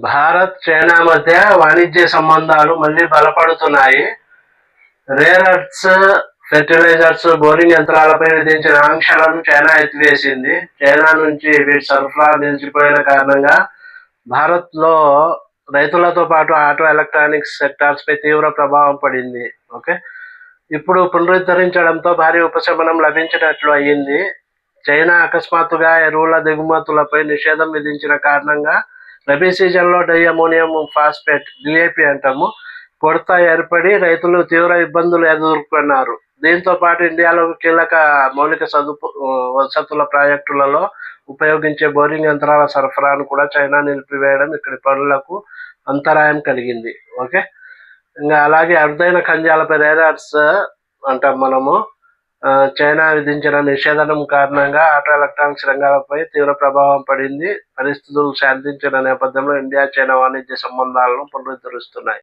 Bharat China మధ్య వాణిజ్య సంబంధాలు మళ్ళీ బలపడుతున్నాయి. రేర్ అర్త్స్ ఫెర్టిలైజర్స్ బోరింగ్ యంత్రాలపై విధించిన ఆంక్షలను చైనా ఎత్తివేసింది. చైనా నుంచి వీటి సరఫరా నిలిచిపోయిన కారణంగా భారత్లో రైతులతో పాటు ఆటో ఎలక్ట్రానిక్స్ సెక్టార్స్ పై తీవ్ర ప్రభావం పడింది. ఓకే? ఇప్పుడు పునరుద్ధరించడంతో భారీ ఉపశమనం లభించినట్లు అయ్యింది. చైనా అకస్మాత్తుగా ఎరువుల దిగుమతులపై నిషేధం విధించిన కారణంగా రబీ సీజన్లో డై అమోనియం ఫాస్ఫేట్ డిఏపి అంటాము. కొరత ఏర్పడి రైతులు తీవ్ర ఇబ్బందులు ఎదుర్కొన్నారు. దీంతో పాటు ఇండియాలో కీలక మౌలిక సదుపు వసతుల ప్రాజెక్టులలో ఉపయోగించే బోరింగ్ యంత్రాల సరఫరాను కూడా చైనా నిలిపివేయడం ఇక్కడి పనులకు అంతరాయం కలిగింది. ఓకే? ఇంకా అలాగే అరుదైన ఖంజాలపై రేడార్స్ అంటాం మనము. చైనా విధించిన నిషేధం కారణంగా ఆటో ఎలక్ట్రానిక్స్ రంగాలపై తీవ్ర ప్రభావం పడింది. పరిస్థితులు శాంతించిన నేపథ్యంలో ఇండియా చైనా వాణిజ్య సంబంధాలను పునరుద్ధరిస్తున్నాయి.